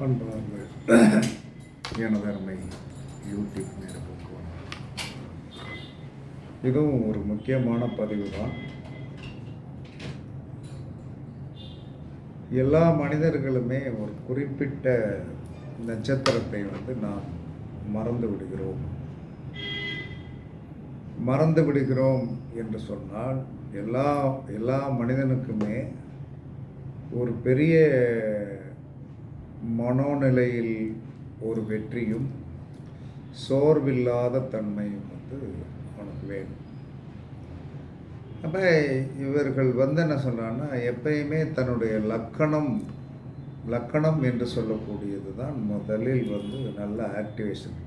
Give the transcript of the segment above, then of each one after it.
அன்பார்ந்த எனதருமை யூடியூப் நேர்களுக்கு இதுவும் ஒரு முக்கியமான பதிவு தான் எல்லா மனிதர்களுமே ஒரு குறிப்பிட்ட நட்சத்திரத்தை வந்து நாம் மறந்து விடுகிறோம். மறந்து விடுகிறோம் என்று சொன்னால் எல்லா எல்லா மனிதனுக்குமே ஒரு பெரிய மனோநிலையில் ஒரு வெற்றியும் சோர்வில்லாத தன்மையும் வந்து அவனுக்கு வேணும். அப்போ இவர்கள் வந்து என்ன சொன்னான்னா எப்பயுமே தன்னுடைய லக்கணம் லக்கணம் என்று சொல்லக்கூடியது தான் முதலில் வந்து நல்ல ஆக்டிவேஷன்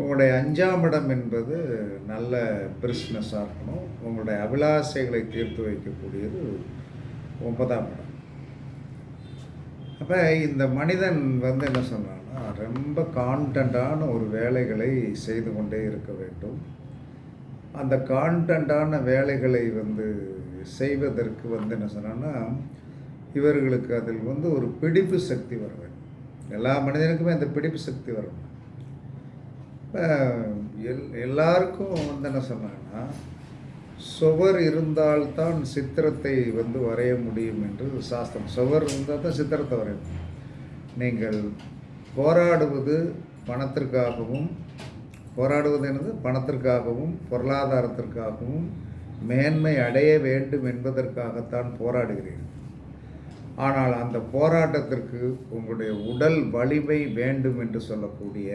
உங்களுடைய அஞ்சாம் இடம் என்பது நல்ல பிரிஸ்னஸாக இருக்கணும். உங்களுடைய அபிலாசைகளை தீர்த்து வைக்கக்கூடியது ஒன்பதாம் இடம். அப்போ இந்த மனிதன் வந்து என்ன சொன்னான்னா ரொம்ப கான்டண்டான ஒரு வேலைகளை செய்து கொண்டே இருக்க வேண்டும். அந்த கான்டண்டான வேலைகளை வந்து செய்வதற்கு வந்து என்ன சொன்னான்னா இவர்களுக்கு அதில் வந்து ஒரு பிடிப்பு சக்தி வர வேண்டும். எல்லா மனிதனுக்குமே அந்த பிடிப்பு சக்தி வரணும். எல் எல்லாருக்கும் வந்து என்ன சொன்னாங்கன்னா சுவர் இருந்தால்தான் சித்திரத்தை வந்து வரைய முடியும் என்று சாஸ்திரம். சுவர் இருந்தால் தான் சித்திரத்தை வரையும் நீங்கள் போராடுவது பணத்திற்காகவும் போராடுவது என்னது? பணத்திற்காகவும் பொருளாதாரத்திற்காகவும் மேன்மை அடைய வேண்டும் என்பதற்காகத்தான் போராடுகிறீர்கள். ஆனால் அந்த போராட்டத்திற்கு உங்களுடைய உடல் வலிமை வேண்டும் என்று சொல்லக்கூடிய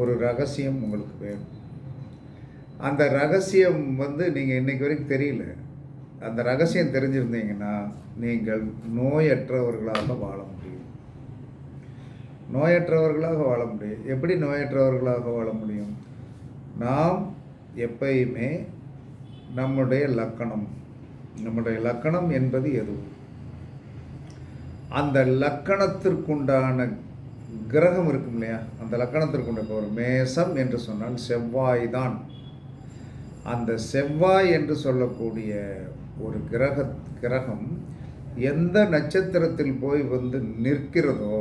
ஒரு ரகசியம் உங்களுக்கு வேணும் அந்த ரகசியம் வந்து நீங்கள் இன்றைக்கு வரைக்கும் தெரியல. அந்த ரகசியம் தெரிஞ்சிருந்தீங்கன்னா நீங்கள் நோயற்றவர்களாக வாழ முடியும். நோயற்றவர்களாக வாழ முடியும். எப்படி நோயற்றவர்களாக வாழ முடியும்? நாம் எப்பயுமே நம்முடைய லக்கணம். நம்முடைய லக்கணம் என்பது எதுவும் அந்த லக்கணத்திற்குண்டான கிரகம் இருக்கும் இல்லையா அந்த லக்கணத்திற்குண்ட இப்போ ஒரு மேசம் என்று சொன்னால் செவ்வாய் தான். அந்த செவ்வாய் என்று சொல்லக்கூடிய ஒரு கிரக கிரகம் எந்த நட்சத்திரத்தில் போய் வந்து நிற்கிறதோ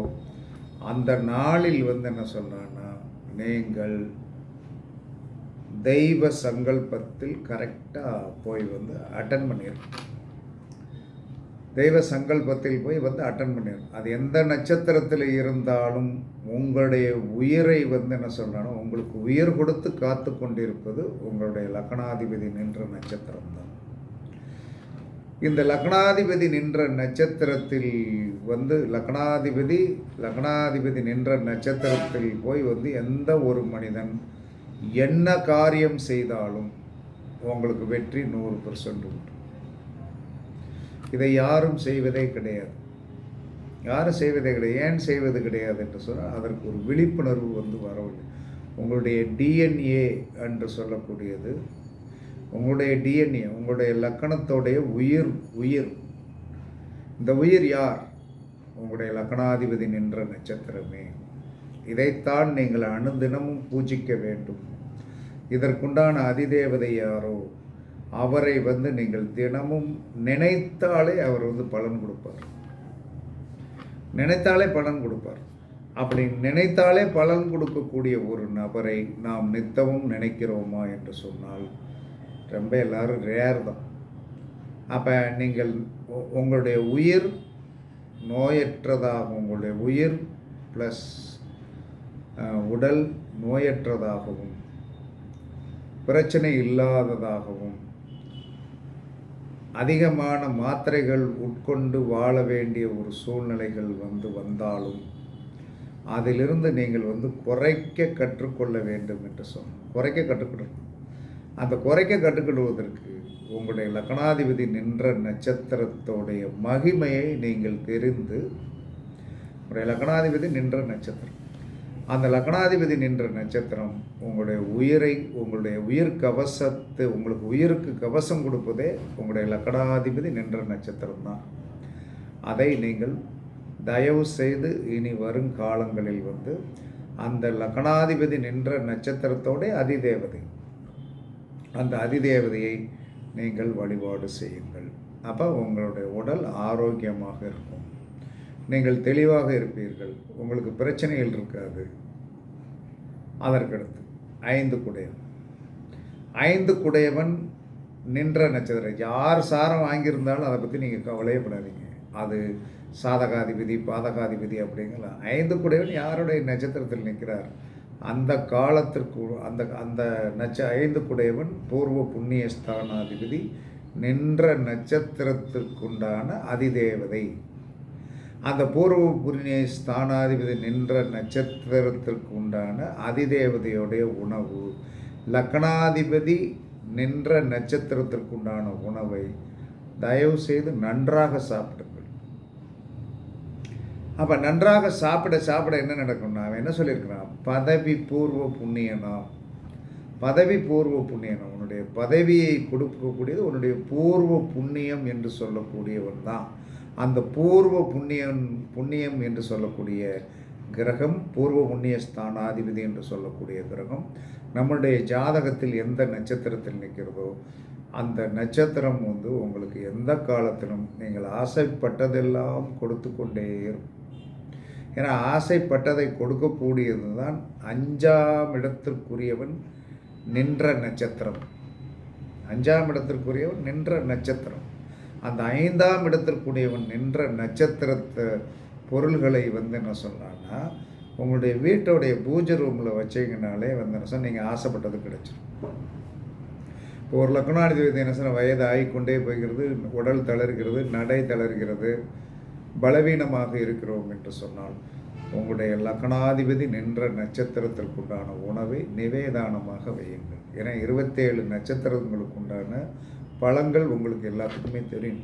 அந்த நாளில் வந்து என்ன சொல்கிறான்னா நீங்கள் தெய்வ சங்கல்பத்தில் கரெக்டாக போய் வந்து அட்டன் பண்ணியிருக்கோம் தெய்வ சங்கல்பத்தில் போய் வந்து அட்டன் பண்ணிடணும். அது எந்த நட்சத்திரத்தில் இருந்தாலும் உங்களுடைய உயிரை வந்து என்ன சொல்லணும் உங்களுக்கு உயிர் கொடுத்து காத்து கொண்டிருப்பது உங்களுடைய லக்னாதிபதி நின்ற நட்சத்திரம் தான். இந்த லக்னாதிபதி நின்ற நட்சத்திரத்தில் வந்து லக்னாதிபதி லக்னாதிபதி நின்ற நட்சத்திரத்தில் போய் வந்து எந்த ஒரு மனிதன் என்ன காரியம் செய்தாலும் உங்களுக்கு வெற்றி நூறு பர்சன்ட் உண்டு. இதை யாரும் செய்வதே கிடையாது. யாரும் செய்வதே கிடையாது. ஏன் செய்வது கிடையாது என்று சொன்னால் அதற்கு ஒரு விழிப்புணர்வு வந்து வரவில்லை. உங்களுடைய டிஎன்ஏ என்று சொல்லக்கூடியது உங்களுடைய டிஎன்ஏ உங்களுடைய லக்கணத்தோடைய உயிர் உயிர். இந்த உயிர் யார்? உங்களுடைய லக்கணாதிபதி நின்ற நட்சத்திரமே. இதைத்தான் நீங்கள் அணுதினமும் பூஜிக்க வேண்டும். இதற்குண்டான அதிதேவதை யாரோ? அவரை வந்து நீங்கள் தினமும் நினைத்தாலே அவர் வந்து பலன் கொடுப்பார். நினைத்தாலே பலன் கொடுப்பார். அப்படி நினைத்தாலே பலன் கொடுக்கக்கூடிய ஒரு நபரை நாம் நித்தமும் நினைக்கிறோமா என்று சொன்னால் ரொம்ப எல்லாரும் ரேர் தான். அப்போ நீங்கள் உங்களுடைய உயிர் நோயற்றதாகவும் உங்களுடைய உயிர் ப்ளஸ் உடல் நோயற்றதாகவும் பிரச்சனை இல்லாததாகவும் அதிகமான மாத்திரைகள் உட்கொண்டு வாழ வேண்டிய ஒரு சூழ்நிலைகள் வந்து வந்தாலும் அதிலிருந்து நீங்கள் வந்து குறைக்க கற்றுக்கொள்ள வேண்டும் என்று சொன்னோம் குறைக்க கற்றுக்கொள்ளணும் அந்த குறைக்க கற்றுக்கொள்வதற்கு உங்களுடைய லக்னாதிபதி நின்ற நட்சத்திரத்தோடைய மகிமையை நீங்கள் தெரிந்து உங்களுடைய லக்னாதிபதி நின்ற நட்சத்திரம் அந்த லக்னாதிபதி நின்ற நட்சத்திரம் உங்களுடைய உயிரை உங்களுடைய உயிர் கவசத்தை உங்களுக்கு உயிருக்கு கவசம் கொடுப்பதே உங்களுடைய லக்னாதிபதி நின்ற நட்சத்திரம் தான் அதை நீங்கள் தயவு செய்து இனி வரும் காலங்களில் வந்து அந்த லக்னாதிபதி நின்ற நட்சத்திரத்தோட அதிதேவதை அந்த அதிதேவதையை நீங்கள் வழிபாடு செய்யுங்கள். அப்போ உங்களுடைய உடல் ஆரோக்கியமாக இருக்கும். நீங்கள் தெளிவாக இருப்பீர்கள். உங்களுக்கு பிரச்சனைகள் இருக்காது. அதற்கடுத்து ஐந்து குடையவன். ஐந்து குடையவன் நின்ற நட்சத்திரம். யார் சாரம் வாங்கியிருந்தாலும் அதை பற்றி நீங்கள் கவலையப்படாதீங்க. அது சாதகாதிபதி பாதகாதிபதி அப்படிங்கலாம் ஐந்து குடையவன் யாருடைய நட்சத்திரத்தில் நிற்கிறார்? அந்த காலத்திற்கு அந்த அந்த நட்ச ஐந்து குடையவன் பூர்வ புண்ணிய ஸ்தானாதிபதி நின்ற நட்சத்திரத்திற்குண்டான அதிதேவதை. அந்த பூர்வ புண்ணிய ஸ்தானாதிபதி நின்ற நட்சத்திரத்திற்கு உண்டான அதிதேவதையுடைய உணவு லக்னாதிபதி நின்ற நட்சத்திரத்திற்குண்டான உணவை தயவு செய்து நன்றாக சாப்பிடுங்கள். அப்போ நன்றாக சாப்பிட சாப்பிட என்ன நடக்கும்னா அவன் என்ன சொல்லியிருக்கிறான்? பதவி பூர்வ புண்ணியனாம் பதவி பூர்வ புண்ணியனம் உன்னுடைய பதவியை கொடுக்கக்கூடியது உன்னுடைய பூர்வ புண்ணியம் என்று சொல்லக்கூடியவன் தான். அந்த பூர்வ புண்ணியம் புண்ணியம் என்று சொல்லக்கூடிய கிரகம் பூர்வ புண்ணிய ஸ்தானாதிபதி என்று சொல்லக்கூடிய கிரகம் நம்மளுடைய ஜாதகத்தில் எந்த நட்சத்திரத்தில் நிற்கிறதோ அந்த நட்சத்திரம் வந்து உங்களுக்கு எந்த காலத்திலும் நீங்கள் ஆசைப்பட்டதெல்லாம் கொடுத்து கொண்டே இருக்கும். ஏன்னா ஆசைப்பட்டதை கொடுக்கக்கூடியது தான் அஞ்சாம் இடத்திற்குரியவன் நின்ற நட்சத்திரம். அஞ்சாம் இடத்திற்குரியவன் நின்ற நட்சத்திரம். அந்த ஐந்தாம் இடத்திற்குரியவன் நின்ற நட்சத்திரத்தை பொருள்களை வந்து என்ன சொன்னான்னா உங்களுடைய வீட்டோடைய பூஜை ரூமில் வச்சிங்கனாலே வந்து என்ன சொன்னால் நீங்கள் ஆசைப்பட்டது கிடைச்சிடும் இப்போ ஒரு லக்னாதிபதி என்ன சொன்னால் வயது ஆகிக்கொண்டே போய்கிறது உடல் தளர்கிறது நடை தளர்கிறது பலவீனமாக இருக்கிறோம் என்று சொன்னால் உங்களுடைய லக்னாதிபதி நின்ற நட்சத்திரத்திற்குண்டான உணவை நிவேதானமாக வையுங்கள். ஏன்னா இருபத்தேழு நட்சத்திரங்களுக்குண்டான பழங்கள் உங்களுக்கு எல்லாத்துக்குமே தெரியும்.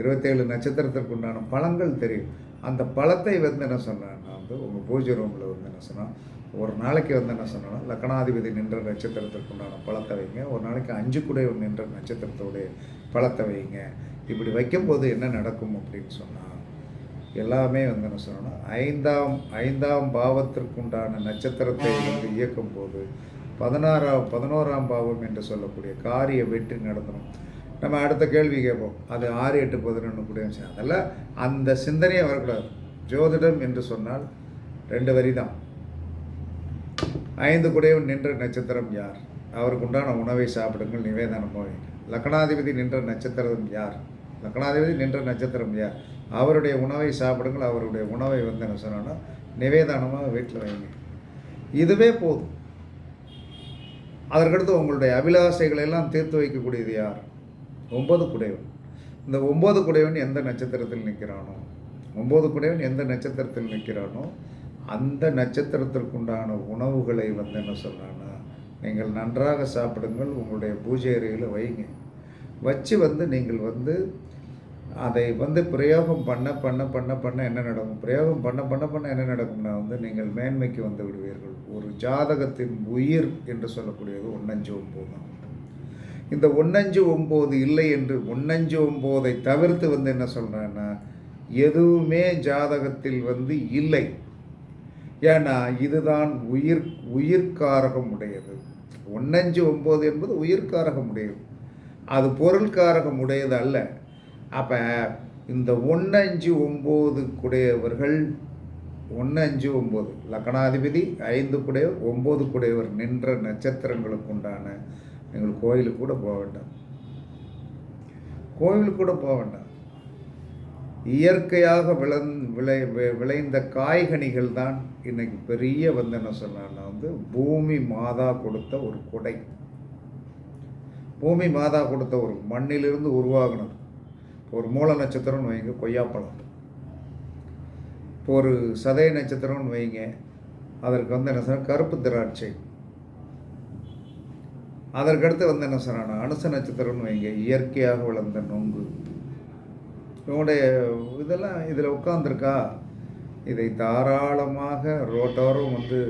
இருபத்தேழு நட்சத்திரத்திற்குண்டான பழங்கள் தெரியும். அந்த பழத்தை வந்து என்ன சொன்னேன்னா வந்து உங்கள் பூஜை ரூமில் வந்து என்ன சொன்னால் ஒரு நாளைக்கு வந்து என்ன சொன்னால் லக்னாதிபதி நின்ற நட்சத்திரத்திற்குண்டான பழத்தை வைங்க. ஒரு நாளைக்கு அஞ்சு குடை நின்ற நட்சத்திரத்தோடைய பழத்தை வைங்க. இப்படி வைக்கும்போது என்ன நடக்கும் அப்படின்னு சொன்னால் எல்லாமே வந்து என்ன சொல்லணும் ஐந்தாம் ஐந்தாம் பாவத்திற்குண்டான நட்சத்திரத்தை வந்து இயக்கும் போது பதினாறாம் பதினோராம் பாவம் என்று சொல்லக்கூடிய காரிய வெற்றி நடத்தணும். நம்ம அடுத்த கேள்வி கேட்போம். அது ஆறு எட்டு பதினொன்று கூட அதில் அதெல்லாம் அந்த சிந்தனையே வரக்கூடாது. ஜோதிடம் என்று சொன்னால் ரெண்டு வரி தான் ஐந்து குடையும் நின்ற நட்சத்திரம் யார்? அவருக்கு உண்டான உணவை சாப்பிடுங்கள் நிவேதனம் போய். லக்னாதிபதி நின்ற நட்சத்திரம் யார்? லக்னாதிபதி நின்ற நட்சத்திரம் யார்? அவருடைய உணவை சாப்பிடுங்கள் அவருடைய உணவை வந்து என்ன சொன்னோன்னா நிவேதானமாக வீட்டில் வைங்க இதுவே போதும். அதற்கடுத்து உங்களுடைய அபிலாசைகளை எல்லாம் தீர்த்து வைக்கக்கூடியது யார்? ஒன்பது குடைவன் இந்த ஒம்பது குடைவன் எந்த நட்சத்திரத்தில் நிற்கிறானோ? ஒம்பது குடைவன் எந்த நட்சத்திரத்தில் நிற்கிறானோ? அந்த நட்சத்திரத்திற்குண்டான உணவுகளை வந்து என்ன சொல்கிறான்னா நீங்கள் நன்றாக சாப்பிடுங்கள் உங்களுடைய பூஜை அறையில் வைங்க. வச்சு வந்து நீங்கள் வந்து அதை வந்து பிரயோகம் பண்ண பண்ண பண்ண பண்ண என்ன நடக்கும்? பிரயோகம் பண்ண பண்ண பண்ண என்ன நடக்கும்னா வந்து நீங்கள் மேன்மைக்கு வந்து விடுவீர்கள். ஒரு ஜாதகத்தின் உயிர் என்று சொல்லக்கூடியது ஒன்னஞ்சு ஒம்பது. தான் இந்த ஒன்னஞ்சு ஒம்பது இல்லை என்று ஒன்னஞ்சு ஒம்போதை தவிர்த்து வந்து என்ன சொல்கிறேன்னா எதுவுமே ஜாதகத்தில் வந்து இல்லை. ஏன்னா இதுதான் உயிர் உயிர்காரகம் உடையது. ஒன்னஞ்சு ஒம்பது என்பது உயிர்காரகம் உடையது. அது பொருள்காரகம் உடையது அல்ல. அப்போ இந்த ஒன்று அஞ்சு ஒம்பது குடையவர்கள் ஒன்று அஞ்சு ஒம்பது லக்கணாதிபதி ஐந்து குடையவர் ஒம்பது குடையவர் நின்ற நட்சத்திரங்களுக்கு உண்டான நீங்கள் கோயிலுக்கு கூட போக வேண்டாம். கோயிலுக்கு கூட போக வேண்டாம். இயற்கையாக விளந் விளை விளைந்த காய்கனிகள் தான் இன்னைக்கு பெரிய வந்து என்ன சொன்னான்னா வந்து பூமி மாதா கொடுத்த ஒரு கொடை. பூமி மாதா கொடுத்த ஒரு மண்ணிலிருந்து உருவாகினது. ஒரு மூல நட்சத்திரம்னு வைங்க கொய்யாப்பழம் இப்போ ஒரு சதய நட்சத்திரம்னு வைங்க அதற்கு வந்து என்ன சொன்னால் கருப்பு திராட்சை. அதற்கடுத்து வந்து என்ன சொன்னா அனுச நட்சத்திரம்னு வைங்க இயற்கையாக வளர்ந்த நொங்கு. இவங்களுடைய இதெல்லாம் இதில் உட்காந்துருக்கா இதை தாராளமாக ரோட்டோரம் வந்து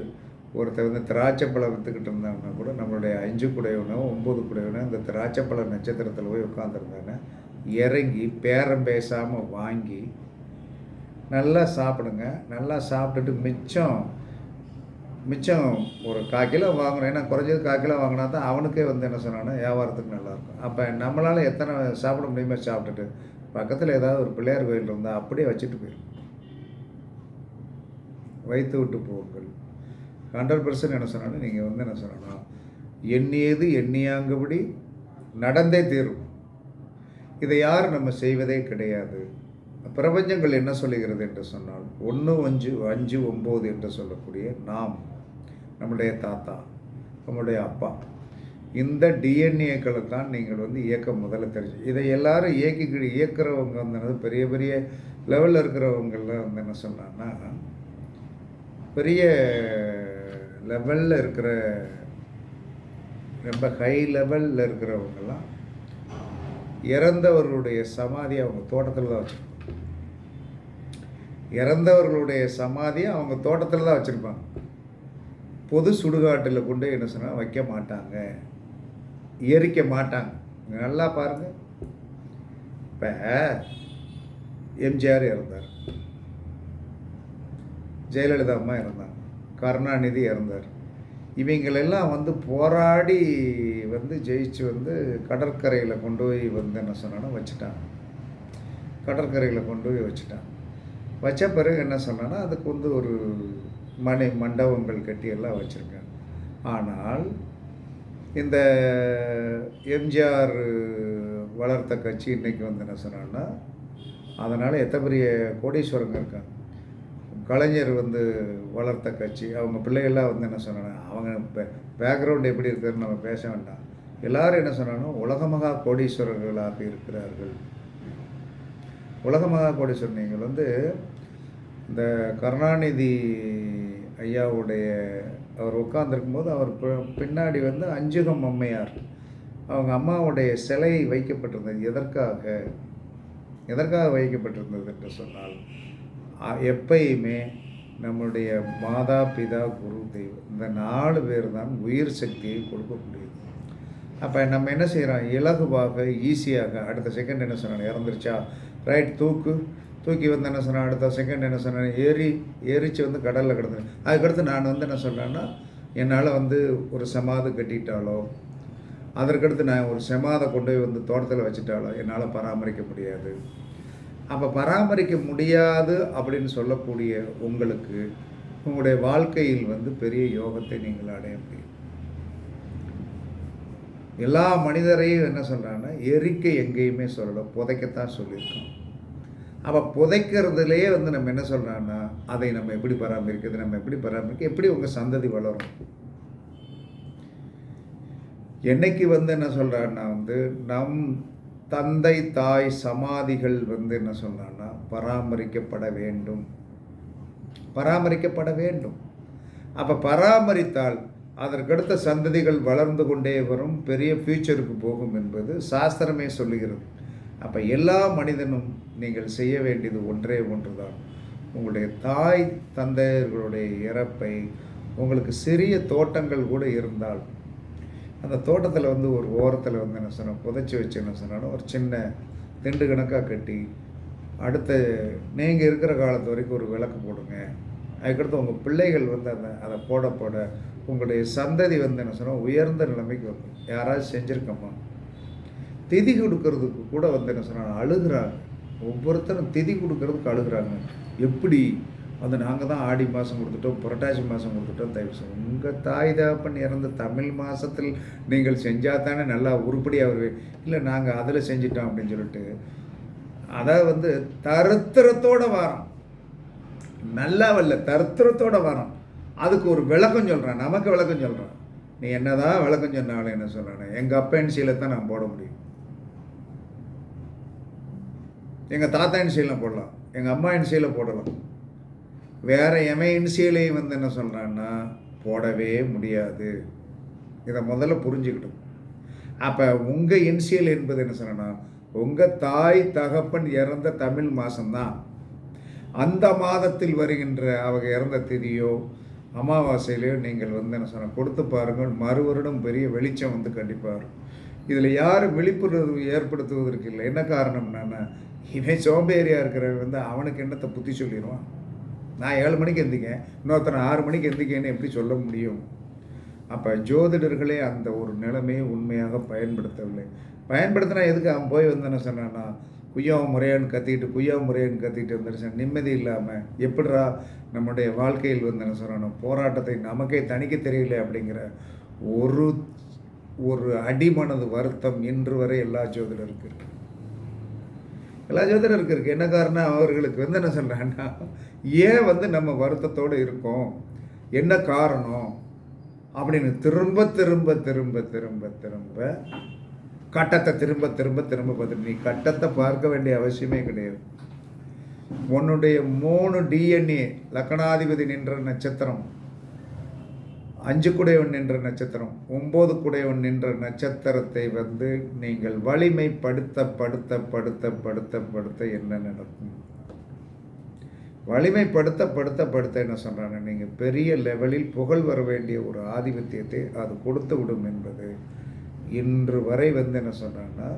ஒருத்தர் வந்து திராட்சை பழம் விற்றுக்கிட்டு இருந்தாங்கன்னா கூட நம்மளுடைய அஞ்சு குடையவனோ ஒம்பது குடையவனோ இந்த திராட்சை பழ நட்சத்திரத்தில் போய் உட்காந்துருந்தாங்க இறங்கி பேரம் பேசாமல் வாங்கி நல்லா சாப்பிடுங்க. நல்லா சாப்பிட்டுட்டு மிச்சம் மிச்சம் ஒரு கால் கிலோ வாங்கணும். ஏன்னா குறைஞ்சது கால் கிலோ வாங்கினா தான் அவனுக்கே வந்து என்ன சொன்னான்னா வியாபாரத்துக்கு நல்லாயிருக்கும். அப்போ நம்மளால் எத்தனை சாப்பிட முடியுமோ சாப்பிட்டுட்டு பக்கத்தில் ஏதாவது ஒரு பிள்ளையார் கோயில் இருந்தால் அப்படியே வச்சுட்டு போயிடும் வைத்து விட்டு போங்கள். ஹண்ட்ரட் பர்சன்ட் என்ன சொன்னாலும் நீங்கள் வந்து என்ன சொல்லணும்? எண்ணியது எண்ணியாங்கபடி நடந்தே தீரும். இதை யாரும் நம்ம செய்வதே கிடையாது. பிரபஞ்சங்கள் என்ன சொல்லுகிறது என்று சொன்னால் ஒன்று அஞ்சு அஞ்சு ஒம்பது என்று சொல்லக்கூடிய நாம் நம்முடைய தாத்தா நம்முடைய அப்பா இந்த டிஎன்ஏக்களை தான் நீங்கள் வந்து இயக்க முதல்ல தெரிஞ்சு இதை எல்லாரும் இயக்கி இயக்குறவங்க வந்து பெரிய பெரிய லெவலில் இருக்கிறவங்கெல்லாம் வந்து என்ன சொன்னான்னா பெரிய லெவலில் இருக்கிற ரொம்ப ஹை லெவலில் இருக்கிறவங்கெல்லாம் இறந்தவர்களுடைய சமாதி அவங்க தோட்டத்தில் தான் வச்சுருப்பாங்க. இறந்தவர்களுடைய சமாதியை அவங்க தோட்டத்தில் தான் வச்சுருப்பாங்க. பொது சுடுகாட்டில் கொண்டு என்ன சொன்னால் வைக்க மாட்டாங்க. எரிக்க மாட்டாங்க. நல்லா பாருங்கள் இப்போ எம்ஜிஆர் இறந்தார். ஜெயலலிதா அம்மா இறந்தாங்க. கருணாநிதி இறந்தார். இவங்களெல்லாம் வந்து போராடி வந்து ஜெயிச்சு வந்து கடற்கரையில் கொண்டு போய் வந்து என்ன சொன்னான்னா வச்சுட்டாங்க. கடற்கரையில் கொண்டு போய் வச்சுட்டாங்க. வச்ச பிறகு என்ன சொன்னான்னா அதுக்கு வந்து ஒரு மனை மண்டபங்கள் கட்டி எல்லாம் வச்சுருக்காங்க. ஆனால் இந்த எம்ஜிஆர் வளர்த்த கட்சி இன்றைக்கி வந்து என்ன சொன்னான்னா அதனால் எத்தனை பெரிய கோடீஸ்வரங்க இருக்காங்க. கலைஞர் வந்து வளர்த்த கட்சி அவங்க பிள்ளைகள்லாம் வந்து என்ன சொன்னாங்க அவங்க பே பேக்ரவுண்ட் எப்படி இருக்குதுன்னு நம்ம பேச வேண்டாம். எல்லாரும் என்ன சொன்னாங்கன்னா உலகமகா கோடீஸ்வரர்களாக இருக்கிறார்கள். உலகமகா கோடீஸ்வரர் நீங்கள் வந்து இந்த கருணாநிதி ஐயாவுடைய அவர் உட்காந்துருக்கும் போது அவர் பின்னாடி வந்து அஞ்சுகம் அம்மையார். அவங்க அம்மாவுடைய சிலை வைக்கப்பட்டிருந்தது. எதற்காக? எதற்காக வைக்கப்பட்டிருந்தது என்று சொன்னால் எப்பயுமே நம்முடைய மாதா பிதா குரு தெய்வம் இந்த நாலு பேர் தான் உயிர் சக்தியை கொடுக்கக்கூடியது. அப்போ நம்ம என்ன செய்கிறோம் இலகுவாக ஈஸியாக அடுத்த செகண்ட் என்ன சொன்னாங்க? இறந்துருச்சா? ரைட் தூக்கு. தூக்கி வந்து என்ன சொன்னேன்? அடுத்த செகண்ட் என்ன சொன்னேன்? ஏறி எரிச்சு வந்து கடலில் கிடந்தேன் அதுக்கடுத்து நான் வந்து என்ன சொல்கிறேன்னா என்னால் வந்து ஒரு சமாதி கட்டிட்டாலோ அதற்கடுத்து நான் ஒரு செமாதை கொண்டு போய் வந்து தோட்டத்தில் வச்சுட்டாலோ என்னால் பராமரிக்க முடியாது. அப்போ பராமரிக்க முடியாது அப்படின்னு சொல்லக்கூடிய உங்களுக்கு உங்களுடைய வாழ்க்கையில் வந்து பெரிய யோகத்தை நீங்கள் அடைய முடியும். எல்லா மனிதரையும் என்ன சொல்கிறாங்கன்னா எரிக்க எங்கேயுமே சொல்லலை புதைக்கத்தான் சொல்லியிருக்கோம். அப்போ புதைக்கிறதுலேயே வந்து நம்ம என்ன சொல்கிறோன்னா அதை நம்ம எப்படி பராமரிக்கிறது நம்ம எப்படி பராமரிக்க எப்படி உங்கள் சந்ததி வளரும்? என்னைக்கு வந்து என்ன சொல்கிறான்னா வந்து நம் தந்தை தாய் சமாதிகள் வந்து என்ன சொன்னான்னா பராமரிக்கப்பட வேண்டும். பராமரிக்கப்பட வேண்டும். அப்போ பராமரித்தால் அதற்கடுத்த சந்ததிகள் வளர்ந்து கொண்டே வரும் பெரிய ஃப்யூச்சருக்கு போகும் என்பது சாஸ்திரமே சொல்லுகிறது. அப்போ எல்லா மனிதனும் நீங்கள் செய்ய வேண்டியது ஒன்றே ஒன்று தான் உங்களுடைய தாய் தந்தையர்களுடைய இறப்பை உங்களுக்கு சிறிய தோட்டங்கள் கூட இருந்தால் அந்த தோட்டத்தில் வந்து ஒரு ஓரத்தில் வந்து என்ன சொன்னோம்? புதைச்சி வச்சு என்ன சொன்னாலும் ஒரு சின்ன திண்டு கணக்காக கட்டி அடுத்த நீங்கள் இருக்கிற காலத்து வரைக்கும் ஒரு விளக்கு போடுங்க. அதுக்கடுத்து உங்கள் பிள்ளைகள் வந்து அந்த அதை போட போட உங்களுடைய சந்ததி வந்து என்ன சொன்னால் உயர்ந்த நிலைமைக்கு வரும் யாராவது செஞ்சுருக்கோமா? திதி கொடுக்கறதுக்கு கூட வந்து என்ன சொன்னால் அழுகிறாங்க. ஒவ்வொருத்தரும் திதி கொடுக்கறதுக்கு அழுகிறாங்க. எப்படி? வந்து நாங்கள் தான் ஆடி மாதம் கொடுத்துட்டோம் புரட்டாசி மாதம் கொடுத்துட்டோம் தை உங்கள் தாய் தாப்பன் இறந்த தமிழ் மாதத்தில் நீங்கள் செஞ்சால் தானே நல்லா உருப்படியாக வருவேன் இல்லை நாங்கள் அதில் செஞ்சிட்டோம் அப்படின்னு சொல்லிட்டு அதாவது வந்து தருத்திரத்தோட வாரம். நல்லா வரல தருத்திரத்தோட வாரம். அதுக்கு ஒரு விளக்கம் சொல்கிறேன் நமக்கு விளக்கம் சொல்கிறேன் நீ என்னதான் விளக்கம் சொன்னாலும் என்ன சொல்கிறேன் எங்கள் அப்பா என்சியில் தான் நான் போட முடியும். எங்கள் தாத்தா என்சியில் போடலாம் எங்கள் அம்மா என்சியில் போடலாம். வேறு எவன் இன்சியலையும் வந்து என்ன சொல்கிறான்னா போடவே முடியாது. இதை முதல்ல புரிஞ்சுக்கிட்டோம். அப்போ உங்கள் இன்சியல் என்பது என்ன சொல்லணும் உங்கள் தாய் தகப்பன் இறந்த தமிழ் மாதம்தான் அந்த மாதத்தில் வருகின்ற அவங்க இறந்த திதியோ அமாவாசையிலையோ நீங்கள் வந்து என்ன சொன்ன கொடுத்து பாருங்கள். மறு வருடம் பெரிய வெளிச்சம் வந்து கண்டிப்பாக இதில் யாரும் விழிப்புணர்வு ஏற்படுத்துவதற்கு இல்லை. என்ன காரணம்னா இவன் சோம்பேறியாக இருக்கிறவன் வந்து அவனுக்கு என்னத்தை புத்தி சொல்லிடுவான்? நான் ஏழு மணிக்கு எந்திக்கேன். இன்னொருத்தனை ஆறு மணிக்கு எந்திக்கேன்னு எப்படி சொல்ல முடியும்? அப்போ ஜோதிடர்களே அந்த ஒரு நிலைமையை உண்மையாக பயன்படுத்தவில்லை. பயன்படுத்தினா எதுக்கு அவன் போய் வந்து என்ன சொன்னான்னா குய்யாவும் முறையான்னு கத்திக்கிட்டு குய்யாவும் முறையான்னு கத்திக்கிட்டு வந்துருச்சேன் நிம்மதி இல்லாமல் எப்படிரா நம்முடைய வாழ்க்கையில் வந்து என்ன சொல்கிறோம் போராட்டத்தை நமக்கே தணிக்க தெரியல அப்படிங்கிற ஒரு ஒரு அடிமனது வருத்தம் இன்று வரை எல்லா ஜோதிடருக்கு இருக்குது எல்லா ஜோதிடருக்கு இருக்கு. என்ன காரணம்? அவர்களுக்கு வந்து என்ன சொல்கிறாங்கன்னா ஏன் வந்து நம்ம வருத்தத்தோடு இருக்கோம்? என்ன காரணம்? அப்படின்னு திரும்ப திரும்ப திரும்ப திரும்ப திரும்ப கட்டத்தை திரும்ப திரும்ப திரும்ப பார்த்துட்டு நீ கட்டத்தை பார்க்க வேண்டிய அவசியமே கிடையாது. உன்னுடைய மூணு டிஎன்ஏ லக்கணாதிபதி நின்ற நட்சத்திரம் அஞ்சு குடையவன் நின்ற நட்சத்திரம் ஒம்பது குடையவன் நின்ற நட்சத்திரத்தை வந்து நீங்கள் வலிமைப்படுத்த படுத்த படுத்த படுத்த படுத்த என்ன நடக்கும்? வலிமைப்படுத்த படுத்த படுத்த என்ன சொல்கிறாங்க நீங்கள் பெரிய லெவலில் புகழ் வர வேண்டிய ஒரு ஆதிபத்தியத்தை அது கொடுத்து விடும் என்பது. இன்று வரை வந்து என்ன சொல்கிறாங்கன்னா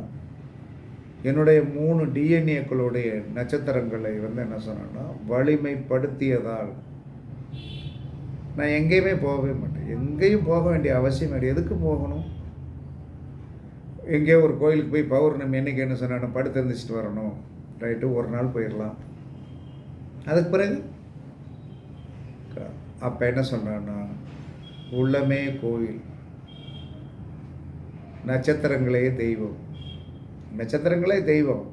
என்னுடைய மூணு டிஎன்ஏக்களுடைய நட்சத்திரங்களை வந்து என்ன சொன்னோன்னா வலிமைப்படுத்தியதால் நான் எங்கேயுமே போகவே மாட்டேன். எங்கேயும் போக வேண்டிய அவசியம் கிடையாது எதுக்கு போகணும்? எங்கேயோ ஒரு கோயிலுக்கு போய் பௌர்ணமி என்னைக்கு என்ன சொன்னா படுத்து இருந்துச்சுட்டு வரணும். ரைட்டு ஒரு நாள் போயிடலாம். அதுக்கு பிறகு? அப்போ என்ன சொன்னான்னா உள்ளமே கோயில் நட்சத்திரங்களே தெய்வம். நட்சத்திரங்களே தெய்வம்.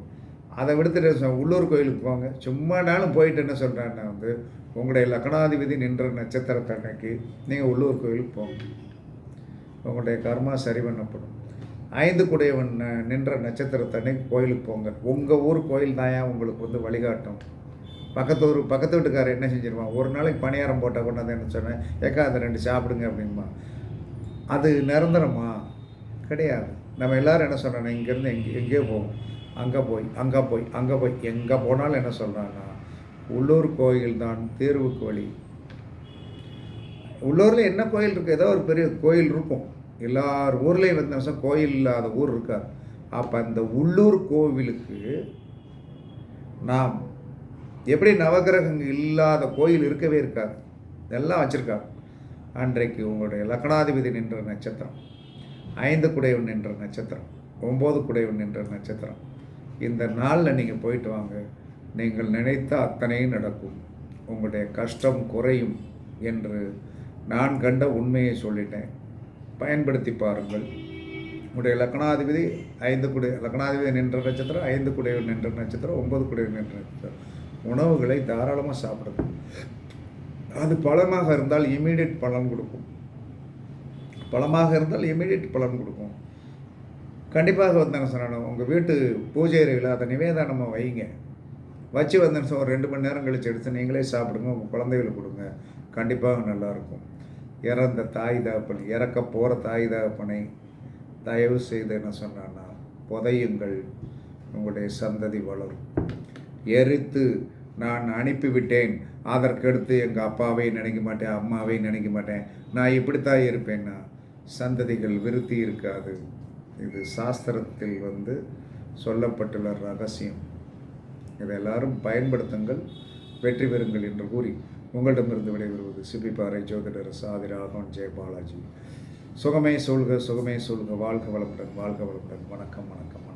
அதை விடுத்துட்டு உள்ளூர் கோயிலுக்கு போங்க. சும்மானாலும் போயிட்டு என்ன சொல்கிறேன்னா வந்து உங்களுடைய லக்னாதிபதி நின்ற நட்சத்திரத்தன்னைக்கு நீங்கள் உள்ளூர் கோயிலுக்கு போங்க. உங்களுடைய கர்மா சரி பண்ணப்படும். ஐந்து குடையவன் நின்ற நட்சத்திரத்தன்னைக்கு கோயிலுக்கு போங்க. உங்கள் ஊர் கோயில் தாயா உங்களுக்கு வந்து வழிகாட்டும்? பக்கத்து ஊர் பக்கத்து வீட்டுக்காரர் என்ன செஞ்சிருவான்? ஒரு நாளைக்கு பணியாரம் போட்டால் கொண்டாந்து என்ன சொன்னேன்? ஏக்கா அதை ரெண்டு சாப்பிடுங்க அப்படின்பா அது நிரந்தரமா? கிடையாது. நம்ம எல்லோரும் என்ன சொல்கிறோன்னா இங்கேருந்து எங்கே எங்கேயோ போவோம். அங்கே போய் அங்கே போய் அங்கே போய். எங்கே போனாலும் என்ன சொல்கிறாங்கன்னா உள்ளூர் கோயில் தான் தேர்வுக்கு வழி. உள்ளூரில் என்ன கோயில் இருக்குது ஏதோ ஒரு பெரிய கோயில் இருக்கும். எல்லார் ஊர்லேயும் வந்து கோயில் இல்லாத ஊர் இருக்கார் அப்போ அந்த உள்ளூர் கோவிலுக்கு நாம் எப்படி நவகிரகங்கள் இல்லாத கோயில் இருக்கவே இருக்காது. எல்லாம் வச்சுருக்காங்க. அன்றைக்கு உங்களுடைய லக்னாதிபதி நின்ற நட்சத்திரம் ஐந்து குடையவன் நின்ற நட்சத்திரம் ஒம்பது குடையவன் நின்ற நட்சத்திரம். இந்த நாளில் நீங்கள் போயிட்டு வாங்க. நீங்கள் நினைத்த அத்தனையும் நடக்கும். உங்களுடைய கஷ்டம் குறையும் என்று நான் கண்ட உண்மையை சொல்லிட்டேன். பயன்படுத்தி பாருங்கள். உங்களுடைய லக்னாதிபதி ஐந்து குடி லக்னாதிபதி நின்ற நட்சத்திரம் ஐந்து குடையவன் நின்ற நட்சத்திரம் ஒன்பது குடையவன் நின்ற நட்சத்திரம். உணவுகளை தாராளமாக சாப்பிடுது அது பழமாக இருந்தால் இமீடியட் பலன் கொடுக்கும். பழமாக இருந்தால் இமீடியட் பலன் கொடுக்கும். கண்டிப்பாக வந்து என்ன சொன்னாலும் உங்கள் வீட்டு பூஜை அறையில் அதை நிவேதானமாக வைங்க. வச்சு வந்து ஒரு ரெண்டு மணி நேரம் கழிச்சு எடுத்து நீங்களே சாப்பிடுங்க உங்கள் குழந்தைகளுக்கு கொடுங்க. கண்டிப்பாக நல்லாயிருக்கும். இறந்த தாய் தகப்பன் இறக்க போகிற தாய் தகப்பனை தயவு செய்து என்ன சொன்னான்னா புதையுங்கள் உங்களுடைய சந்ததி வளரும். எரித்து நான் அனுப்பிவிட்டேன் அதற்கடுத்து எங்கள் அப்பாவை நினைக்க மாட்டேன் அம்மாவை நினைக்க மாட்டேன். நான் இப்படித்தான் இருப்பேன்னா சந்ததிகள் விருத்தி இருக்காது. இது சாஸ்திரத்தில் வந்து சொல்லப்பட்டுள்ள ரகசியம். இதை எல்லாரும் பயன்படுத்துங்கள் வெற்றி பெறுங்கள் என்று கூறி உங்களிடமிருந்து விடைபெறுவது சிபிபாறை ஜோதிடர் சாதி ராகவன் ஜெயபாலாஜி சுகமே சொல்க சுகமே சொல்க வாழ்க வளமுடன் வாழ்க வளமுடன். வணக்கம் வணக்கம்.